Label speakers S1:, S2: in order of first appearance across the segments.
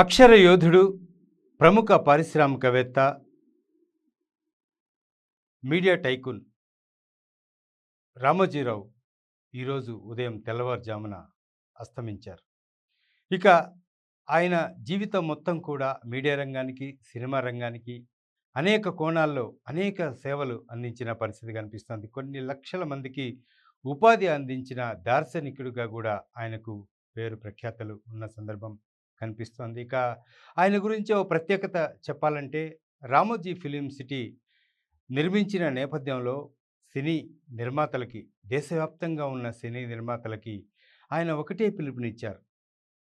S1: అక్షర యోధుడు ప్రముఖ పారిశ్రామికవేత్త మీడియా టైకున్ రామోజీరావు ఈరోజు ఉదయం తెల్లవారుజామున అస్తమించారు. ఇక ఆయన జీవితం మొత్తం కూడా మీడియా రంగానికి సినిమా రంగానికి అనేక కోణాల్లో అనేక సేవలు అందించిన పరిస్థితి కనిపిస్తుంది. కొన్ని లక్షల మందికి ఉపాధి అందించిన దార్శనికుడిగా కూడా ఆయనకు పేరు ప్రఖ్యాతలు ఉన్న సందర్భం కనిపిస్తోంది. ఇక ఆయన గురించి ఓ ప్రత్యేకత చెప్పాలంటే రామోజీ ఫిలిం సిటీ నిర్మించిన నేపథ్యంలో సినీ నిర్మాతలకి దేశవ్యాప్తంగా ఉన్న సినీ నిర్మాతలకి ఆయన ఒకటే పిలుపునిచ్చారు.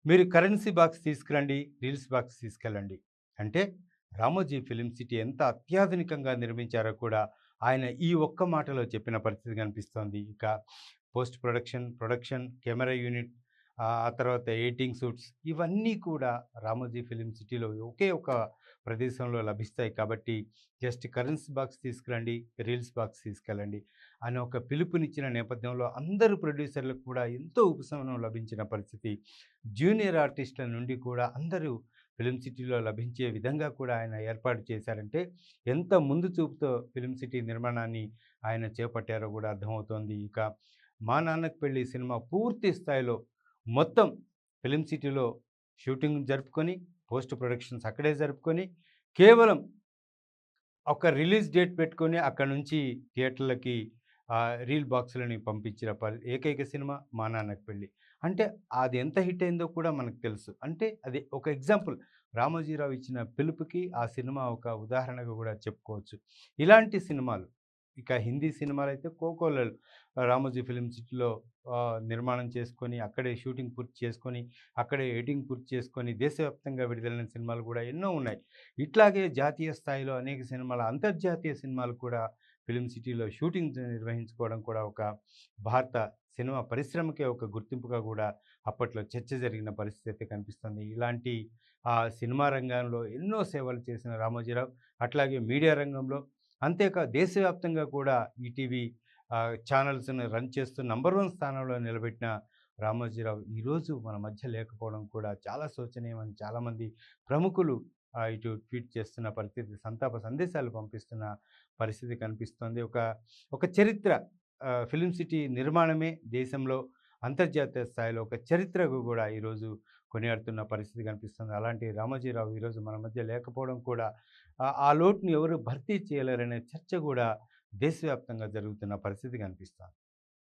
S1: మీరు కరెన్సీ బాక్స్ తీసుకురండి రీల్స్ బాక్స్ తీసుకెళ్ళండి. అంటే రామోజీ ఫిలిం సిటీ ఎంత అత్యాధునికంగా నిర్మించారో కూడా ఆయన ఈ ఒక్క మాటలో చెప్పిన పరిస్థితి కనిపిస్తోంది. ఇక post production production camera unit ఆ తర్వాత ఎయిటింగ్ సూట్స్ ఇవన్నీ కూడా రామోజీ ఫిలిం సిటీలో ఒకే ఒక ప్రదేశంలో లభిస్తాయి. కాబట్టి జస్ట్ కరెన్సీ బాక్స్ తీసుకురండి రీల్స్ బాక్స్ తీసుకెళ్ళండి అనే ఒక పిలుపునిచ్చిన నేపథ్యంలో అందరు ప్రొడ్యూసర్లకు కూడా ఎంతో ఉపశమనం లభించిన పరిస్థితి. జూనియర్ ఆర్టిస్టుల నుండి కూడా అందరూ ఫిలిం సిటీలో లభించే విధంగా కూడా ఆయన ఏర్పాటు చేశారంటే ఎంత ముందు చూపుతో ఫిలిం సిటీ నిర్మాణాన్ని ఆయన చేపట్టారో కూడా అర్థమవుతోంది. ఇక మా నాన్నకు పెళ్ళి సినిమా పూర్తి స్థాయిలో మొత్తం ఫిలిం సిటీలో షూటింగ్ జరుపుకొని పోస్ట్ ప్రొడక్షన్స్ అక్కడే జరుపుకొని కేవలం ఒక రిలీజ్ డేట్ పెట్టుకొని అక్కడ నుంచి థియేటర్లకి రీల్ బాక్సులని పంపించిన పరి ఏకైక సినిమా మా నాన్నకు పెళ్ళి. అంటే అది ఎంత హిట్ అయిందో కూడా మనకు తెలుసు. అంటే అది ఒక ఎగ్జాంపుల్. రామోజీరావు ఇచ్చిన పిలుపుకి ఆ సినిమా ఒక ఉదాహరణగా కూడా చెప్పుకోవచ్చు. ఇలాంటి సినిమాలు ఇక హిందీ సినిమాలు అయితే కోకోలల్ రామోజీ ఫిలిం సిటీలో నిర్మాణం చేసుకొని అక్కడే షూటింగ్ పూర్తి చేసుకొని అక్కడే ఎడిటింగ్ పూర్తి చేసుకొని దేశవ్యాప్తంగా విడుదలైన సినిమాలు కూడా ఎన్నో ఉన్నాయి. ఇట్లాగే జాతీయ స్థాయిలో అనేక సినిమాలు అంతర్జాతీయ సినిమాలు కూడా ఫిలిం సిటీలో షూటింగ్ నిర్వహించుకోవడం కూడా ఒక భారత సినిమా పరిశ్రమకే ఒక గుర్తింపుగా కూడా అప్పట్లో చర్చ జరిగిన పరిస్థితి అయితే కనిపిస్తుంది. ఇలాంటి ఆ సినిమా రంగంలో ఎన్నో సేవలు చేసిన రామోజీరావు అట్లాగే మీడియా రంగంలో అంతేకా దేశవ్యాప్తంగా కూడా ఈటీవీ ఛానల్స్ని రన్ చేస్తూ నంబర్ వన్ స్థానంలో నిలబెట్టిన రామోజీరావు ఈరోజు మన మధ్య లేకపోవడం కూడా చాలా శోచనీయమని చాలామంది ప్రముఖులు ఇటు ట్వీట్ చేస్తున్న పరిస్థితి సంతాప సందేశాలు పంపిస్తున్న పరిస్థితి కనిపిస్తోంది. ఒక ఒక చరిత్ర ఫిలిం సిటీ నిర్మాణమే దేశంలో అంతర్జాతీయ స్థాయిలో ఒక చరిత్రకు కూడా ఈరోజు కొనియాడుతున్న పరిస్థితి కనిపిస్తుంది. అలాంటి రామోజీరావు ఈరోజు మన మధ్య లేకపోవడం కూడా ఆ- ఆ లోటును ఎవరు భర్తీ చేయలేరనే చర్చ కూడా దేశవ్యాప్తంగా జరుగుతున్న పరిస్థితి కనిపిస్తుంది.